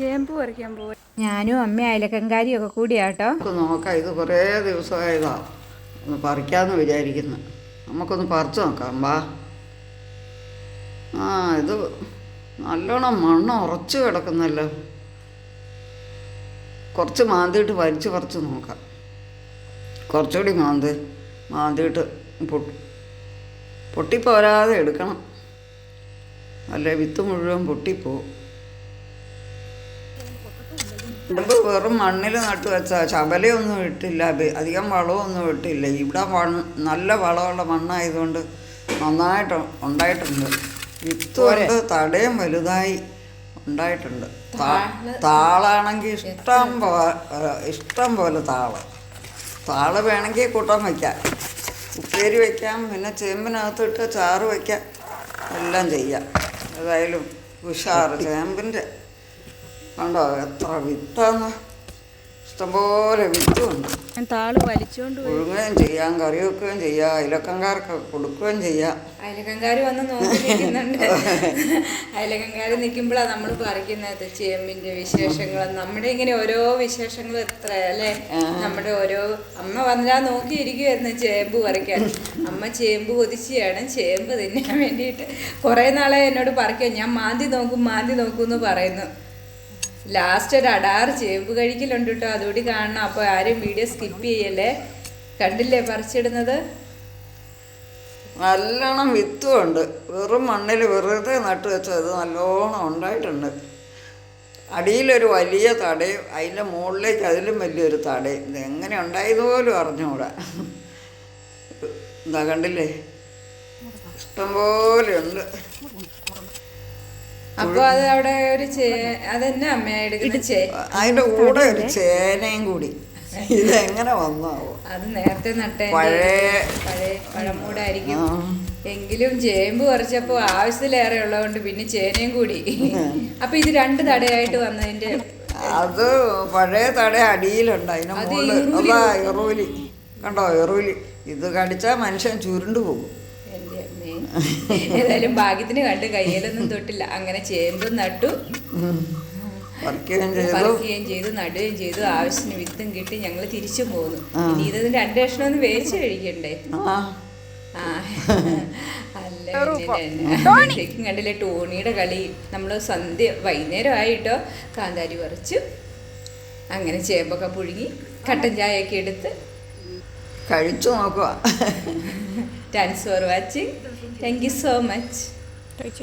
ചേമ്പ് പറിക്കാൻ പോയി ഞാനും അമ്മ അയലക്കങ്കാരിയും ഒക്കെ കൂടിയാട്ടോ. നോക്കാം ഇത് കുറേ ദിവസമായതാ. ഒന്ന് പറിക്കാമെന്ന് വിചാരിക്കുന്നു. നമുക്കൊന്ന് പറിച്ചു നോക്കാം വാ. ആ ഇത് നല്ലോണം മണ്ണ് ഉറച്ചു കിടക്കുന്നല്ലോ. കുറച്ച് മാന്തിയിട്ട് വലിച്ചു പറിച്ച് നോക്കാം. കുറച്ചുകൂടി മാന്ത് മാന്തിയിട്ട് പൊട്ടി പൊട്ടിപ്പോരാതെ എടുക്കണം. അല്ലെ വിത്ത് മുഴുവൻ പൊട്ടിപ്പോവും. ഇത് വെറും മണ്ണിൽ നട്ടു വെച്ച ശബലയൊന്നും ഇട്ടില്ല അധികം വളമൊന്നും ഇട്ടില്ല. ഇവിടെ മണ്ണ് നല്ല വളമുള്ള മണ്ണായതുകൊണ്ട് നന്നായിട്ട് ഉണ്ടായിട്ടുണ്ട്. വിത്ത് കൊണ്ട് തടയും വലുതായി ഉണ്ടായിട്ടുണ്ട്. താളാണെങ്കിൽ ഇഷ്ടം പോ ഇഷ്ടം പോലെ താൾ. താൾ വേണമെങ്കിൽ കൂട്ടാൻ വയ്ക്കാം ഉപ്പേരി വയ്ക്കാം പിന്നെ ചേമ്പിനകത്തിട്ട് ചാറ് വയ്ക്കാം എല്ലാം ചെയ്യാം. ഏതായാലും ഉഷാറ്. ചേമ്പിന്റെ കണ്ടോ എത്ര വിത്താന്ന്. ഇഷ്ടംപോലെ വിത്തുണ്ട് ഞാൻ താൾ പുഴുങ്ങുകയും ചെയ്യാം കറി വെക്കുകയും ചെയ്യാം അയലക്കങ്കാർക്ക് കൊടുക്കുകയും ചെയ്യാം. അയലക്കങ്കാർ വന്ന് നോക്കുന്നുണ്ട് അയലക്കങ്കാർ നിൽക്കുമ്പോഴാണ് നമ്മൾ പറിക്കുന്നത് ചേമ്പിന്റെ വിശേഷങ്ങൾ നമ്മുടെ ഇങ്ങനെ ഓരോ വിശേഷങ്ങൾ എത്ര അല്ലേ? നമ്മുടെ ഓരോ അമ്മ വന്നാ നോക്കിയിരിക്കുമായിരുന്നു ചേമ്പ് പറിക്കാൻ. അമ്മ ചേമ്പ് കൊതിച്ചാണ് ചേമ്പ് തിന്നാൻ വേണ്ടിയിട്ട് കുറേ നാളെ എന്നോട് പറിക്കാൻ. ഞാൻ മാന്തി നോക്കും മാന്തി നോക്കും എന്ന് പറയുന്നു. ലാസ്റ്റ് ഒരു അടാർ ചേമ്പ് കഴിക്കലുണ്ട് കേട്ടോ. അതുകൂടി കാണണം. അപ്പോൾ ആരും വീഡിയോ സ്കിപ്പ് ചെയ്യല്ലേ? കണ്ടില്ലേ പറിച്ചിടുന്നത്? നല്ലോണം വിത്തും ഉണ്ട് വെറും മണ്ണിൽ വെറുതെ നട്ടു വെച്ചത്. നല്ലോണം ഉണ്ടായിട്ടുണ്ട്. അടിയിലൊരു വലിയ തടയും അതിന്റെ മുകളിലേക്ക് അതിലും വലിയൊരു തടയും ഇത് എങ്ങനെ ഉണ്ടായത് പോലും അറിഞ്ഞുകൂടാ. എന്താ കണ്ടില്ലേ? ഇഷ്ടംപോലെ ഉണ്ട്. അപ്പൊ അത് അവിടെ ഒരു അതെന്നെ അതിന്റെ കൂടെ ഒരു ചേനയും കൂടി. ഇതെങ്ങനെ വന്നാവോ? അത് നേരത്തെ നട്ടേ പഴയ പഴയ പഴമൂടായിരിക്കും. എങ്കിലും ചേമ്പ് കുറച്ചപ്പോ ആവശ്യത്തിലേറെ ഉള്ളതുകൊണ്ട് പിന്നെ ചേനയും കൂടി. അപ്പൊ ഇത് രണ്ട് തടയായിട്ട് വന്നതിന്റെ അത് പഴയ തട അടിയിലുണ്ട്. അതിന് അത് മുകളിൽ അതാ എറൂലി കണ്ടോ എറൂലി ഇത് കടിച്ചാൽ മനുഷ്യൻ ചുരുണ്ടു പോകും. ഏതായാലും ഭാഗ്യത്തിന് കണ്ട് കയ്യിലൊന്നും തൊട്ടില്ല. അങ്ങനെ ചേമ്പ് നട്ടു. പറിക്കുകയും ചെയ്തു. നടുകയും ചെയ്തു. ആവശ്യത്തിന് വിത്തും കിട്ടി. ഞങ്ങൾ തിരിച്ചു പോന്നു. ഇനി ഇത് രണ്ട് കഷ്ണം ഒന്ന് വേവിച്ച് കഴിക്കണ്ടേ? അല്ല പിന്നെ കണ്ടില്ലേ ടോണിയുടെ കളി. നമ്മൾ സന്ധ്യ വൈകുന്നേരം ആയിട്ടോ കാന്താരി പറിച്ചു. അങ്ങനെ ചേമ്പൊക്കെ പുഴുങ്ങി കട്ടൻ ചായയൊക്കെ എടുത്ത് കഴിച്ചു നോക്കുക thanks for watching Thank you so much.